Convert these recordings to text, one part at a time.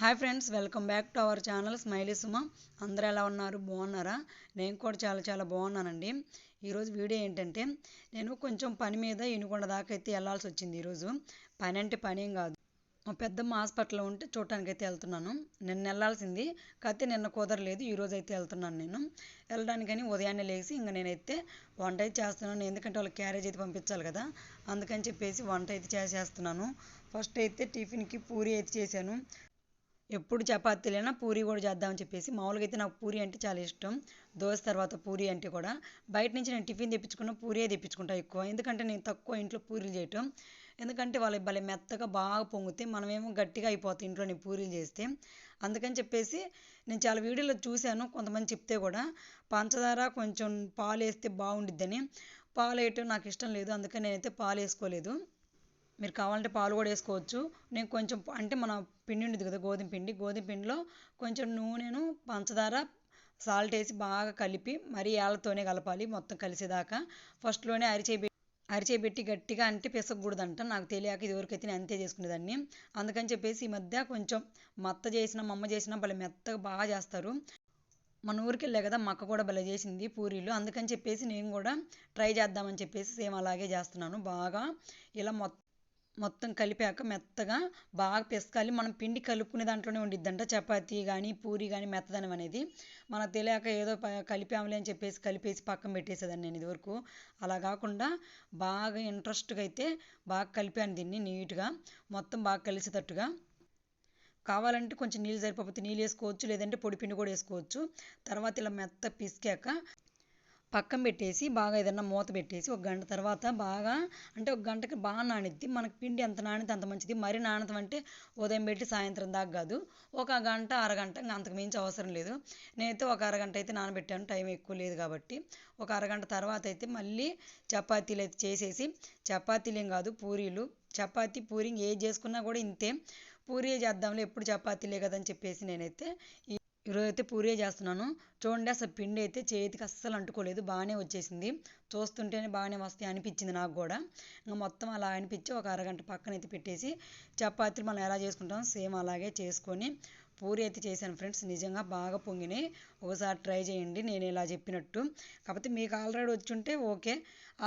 Hi friends welcome back to our channel Smiley Suma. అందరూ ఎలా ఉన్నారు? బాగున్నారా? నేను కూడా చాలా చాలా బాగున్నానండి. ఈరోజు వీడియో ఏంటంటే నేను కొంచెం పని మీద ఇనుకొండ దాకా అయితే వెళ్ళాల్సి వచ్చింది ఈరోజు. పని అంటే పని ఏం కాదు. మా పెద్దమ్మ హాస్పిటల్లో ఉంటే చూడటానికి అయితే వెళ్తున్నాను. నిన్న వెళ్ళాల్సింది కాకపోతే నిన్న కుదరలేదు. ఈరోజు అయితే వెళ్తున్నాను నేను. వెళ్ళడానికని ఉదయాన్నే లేచి ఇంకా నేనైతే వంట అయితే చేస్తున్నాను. ఎందుకంటే వాళ్ళకి క్యారేజ్ అయితే పంపించాలి కదా. అందుకని చెప్పేసి వంట అయితే చేసేస్తున్నాను. ఫస్ట్ అయితే టిఫిన్కి పూరి అయితే చేశాను. ఎప్పుడు చపాతీలైనా పూరి కూడా చేద్దామని చెప్పేసి మామూలుగా అయితే నాకు పూరి అంటే చాలా ఇష్టం. దోశ తర్వాత పూరి అంటే కూడా. బయట నుంచి నేను టిఫిన్ తెప్పించుకున్న పూరియే తెప్పించుకుంటా ఎక్కువ. ఎందుకంటే నేను తక్కువ ఇంట్లో పూరీలు చేయటం. ఎందుకంటే వాళ్ళు భలే మెత్తగా బాగా పొంగితే మనమేమో గట్టిగా అయిపోతాయి ఇంట్లో నేను పూరీలు చేస్తే. అందుకని చెప్పేసి నేను చాలా వీడియోలో చూశాను. కొంతమంది చెప్తే కూడా పంచదార కొంచెం పాలు వేస్తే బాగుండిద్దని. పాలు వేయటం నాకు ఇష్టం లేదు. అందుకని నేనైతే పాలు వేసుకోలేదు మీరు కావాలంటే పాలు కూడా వేసుకోవచ్చు. నేను కొంచెం అంటే మన పిండి ఉండేది కదా గోధుమ పిండి గోధుమ పిండిలో కొంచెం నూనెను పంచదార సాల్ట్ వేసి బాగా కలిపి మరీ ఏళ్ళతోనే కలపాలి మొత్తం కలిసేదాకా. ఫస్ట్లోనే అరిచేయి అరిచేపెట్టి గట్టిగా అంటే పిసకూడదంట. నాకు తెలియక ఇదివరకైతే నేను అంతే చేసుకునేదాన్ని. అందుకని చెప్పేసి ఈ మధ్య కొంచెం మత్త చేసిన మమ్మ చేసిన భలే మెత్తగా బాగా చేస్తారు. మన ఊరికి వెళ్ళే కదా మక్క కూడా భలే చేసింది పూరీలు. అందుకని చెప్పేసి నేను కూడా ట్రై చేద్దామని చెప్పేసి సేమ్ అలాగే చేస్తున్నాను. బాగా ఇలా మొత్తం మొత్తం కలిపాక మెత్తగా బాగా పిసకాలి. మనం పిండి కలుపుకునే దాంట్లోనే ఉండిద్దంట. చపాతీ కానీ పూరి కానీ మెత్తదనం అనేది. మనకు తెలియక ఏదో కలిపాములే అని చెప్పేసి కలిపేసి పక్కన పెట్టేసేదాన్ని నేను ఇదివరకు. అలా కాకుండా బాగా ఇంట్రెస్ట్గా అయితే బాగా కలిపాను దీన్ని నీట్గా. మొత్తం బాగా కలిసేటట్టుగా. కావాలంటే కొంచెం నీళ్ళు సరిపోతే నీళ్ళు వేసుకోవచ్చు. లేదంటే పొడి పిండి కూడా వేసుకోవచ్చు. తర్వాత ఇలా మెత్త పిసికాక పక్కన పెట్టేసి బాగా ఏదన్నా మూత పెట్టేసి ఒక గంట తర్వాత బాగా అంటే ఒక గంటకి బాగా నానిద్ది. మనకి పిండి ఎంత నానితే అంత మంచిది. మరీ నానతం అంటే ఉదయం పెట్టి సాయంత్రం దాకా కాదు. ఒక గంట అరగంట ఇంకా అంతకు మించి అవసరం లేదు. నేనైతే ఒక అరగంట అయితే నానబెట్టాను. టైం ఎక్కువ లేదు కాబట్టి. ఒక అరగంట తర్వాత అయితే మళ్ళీ చపాతీలు అయితే చేసేసి చపాతీలు ఏం కాదు పూరీలు. చపాతీ పూరి ఏది చేసుకున్నా కూడా ఇంతే. పూరీ చేద్దాంలే ఎప్పుడు చపాతీలే కదని చెప్పేసి నేనైతే ఈరోజు అయితే పూరీ చేస్తున్నాను. చూడండి అసలు పిండి అయితే చేతికి అస్సలు అంటుకోలేదు. బాగానే వచ్చేసింది. చూస్తుంటేనే బాగానే వస్తాయి అనిపించింది నాకు కూడా. ఇంకా మొత్తం అలా అనిపించి ఒక అరగంట పక్కన అయితే పెట్టేసి చపాతీలు మనం ఎలా చేసుకుంటాం సేమ్ అలాగే చేసుకొని పూరి అయితే చేశాను ఫ్రెండ్స్. నిజంగా బాగా పొంగినాయి. ఒకసారి ట్రై చేయండి. నేను ఇలా చెప్పినట్టు. కాకపోతే మీకు ఆల్రెడీ వచ్చి ఉంటే ఓకే.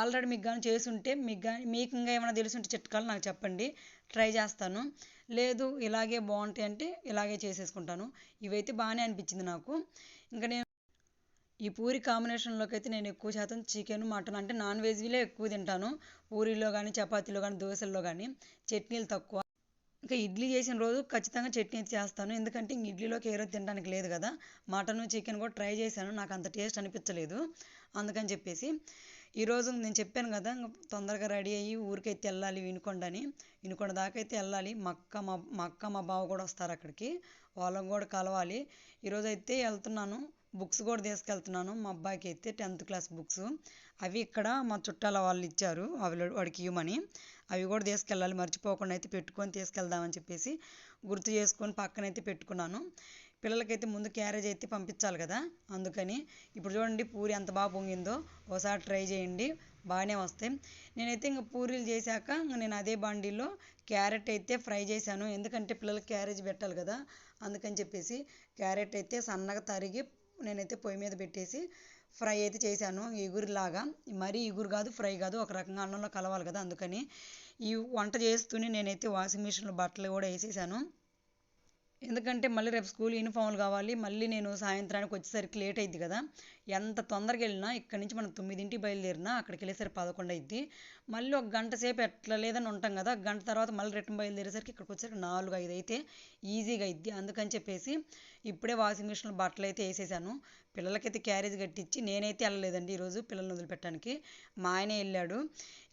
ఆల్రెడీ మీకు కానీ చేసి ఉంటే మీకు కానీ మీకు ఇంకా ఏమైనా తెలిసి ఉంటే చిట్కాలు నాకు చెప్పండి. ట్రై చేస్తాను. లేదు ఇలాగే బాగుంటాయి అంటే ఇలాగే చేసేసుకుంటాను. ఇవైతే బాగానే అనిపించింది నాకు. ఇంకా నేను ఈ పూరి కాంబినేషన్లోకి అయితే నేను ఎక్కువ శాతం చికెన్ మటన్ అంటే నాన్ వెజ్లే ఎక్కువ తింటాను. పూరిలో కానీ చపాతీలో కానీ దోశల్లో కానీ చట్నీలు తక్కువ. ఇంకా ఇడ్లీ చేసిన రోజు ఖచ్చితంగా చట్నీ చేస్తాను. ఎందుకంటే ఇంక ఇడ్లీలోకి ఏ రోజు తినడానికి లేదు కదా. మటన్ చికెన్ కూడా ట్రై చేశాను. నాకు అంత టేస్ట్ అనిపించలేదు. అందుకని చెప్పేసి ఈరోజు నేను చెప్పాను కదా తొందరగా రెడీ అయ్యి ఊరికైతే వెళ్ళాలి వినుకొండ అని. వినుకొండ దాకా అయితే వెళ్ళాలి. మా అక్క మా మా అక్క మా బావ కూడా వస్తారు అక్కడికి. వాళ్ళని కూడా కలవాలి. ఈరోజు అయితే వెళ్తున్నాను. బుక్స్ కూడా తీసుకెళ్తున్నాను. మా అబ్బాయికి అయితే టెన్త్ క్లాస్ బుక్స్. అవి ఇక్కడ మా చుట్టాల వాళ్ళు ఇచ్చారు. అవి వాడికి ఇవ్వమని. అవి కూడా తీసుకెళ్ళాలి. మర్చిపోకుండా అయితే పెట్టుకొని తీసుకెళ్దామని చెప్పేసి గుర్తు చేసుకొని పక్కనైతే పెట్టుకున్నాను. పిల్లలకైతే ముందు క్యారేజ్ అయితే పంపించాలి కదా. అందుకని ఇప్పుడు చూడండి పూరి ఎంత బాగా పొంగిందో. ఒకసారి ట్రై చేయండి. బాగానే వస్తాయి. నేనైతే ఇంకా పూరీలు చేశాక నేను అదే బండిలో క్యారెట్ అయితే ఫ్రై చేశాను. ఎందుకంటే పిల్లలకి క్యారేజ్ పెట్టాలి కదా. అందుకని చెప్పేసి క్యారెట్ అయితే సన్నగా తరిగి నేనైతే పొయ్యి మీద పెట్టేసి ఫ్రై అయితే చేశాను. ఇగురులాగా మరీ ఎగురు కాదు ఫ్రై కాదు. ఒక రకంగా అన్నంలో కలవాలి కదా. అందుకని ఈ వంట చేస్తూనే నేనైతే వాషింగ్ మిషన్లో బట్టలు కూడా వేసేసాను. ఎందుకంటే మళ్ళీ రేపు స్కూల్ యూనిఫామ్లు కావాలి మళ్ళీ నేను సాయంత్రానికి వచ్చేసరికి లేట్ అయింది కదా. ఎంత తొందరగా వెళ్ళినా ఇక్కడ నుంచి మనం తొమ్మిదింటికి బయలుదేరినా అక్కడికి వెళ్ళేసరికి పదకొండు అయింది మళ్ళీ ఒక గంట సేపు ఎట్లా లేదని ఉంటాం కదా గంట తర్వాత మళ్ళీ రిటర్న్ బయలుదేరేసరికి ఇక్కడికి వచ్చేసరికి నాలుగు ఐదు అయితే ఈజీగా అయింది అందుకని చెప్పేసి ఇప్పుడే వాషింగ్ మిషన్లో బట్టలు అయితే వేసేసాను. పిల్లలకైతే క్యారేజ్ కట్టించి నేనైతే వెళ్ళలేదండి ఈరోజు పిల్లల్ని వదిలిపెట్టడానికి. మా ఆయనే వెళ్ళాడు.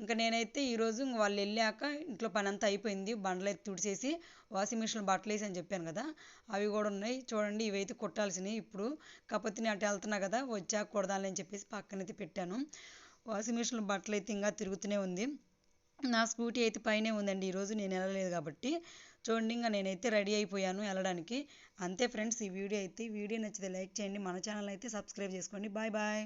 ఇంకా నేనైతే ఈరోజు వాళ్ళు వెళ్ళాక ఇంట్లో పని అంతా అయిపోయింది. బండలు అయితే తుడిచేసి వాషింగ్ మిషన్లో బట్టలు వేసి అని చెప్పాను కదా అవి కూడా ఉన్నాయి. చూడండి ఇవైతే కుట్టాల్సినవి ఇప్పుడు. కాకపోతే నేను అటు వెళ్తున్నా కదా వచ్చాక కుడదాలి చెప్పేసి పక్కనైతే పెట్టాను. వాషింగ్ మిషన్లో బట్టలు అయితే ఇంకా తిరుగుతూనే ఉంది. నా స్కూటీ అయితే పైనే ఉందండి. ఈరోజు నేను వెళ్ళలేదు కాబట్టి. చూడండి ఇంకా నేనైతే రెడీ అయిపోయాను వెళ్ళడానికి. అంతే ఫ్రెండ్స్ ఈ వీడియో అయితే వీడియో నచ్చితే లైక్ చేయండి. మన ఛానల్ అయితే సబ్స్క్రైబ్ చేసుకోండి. Bye bye.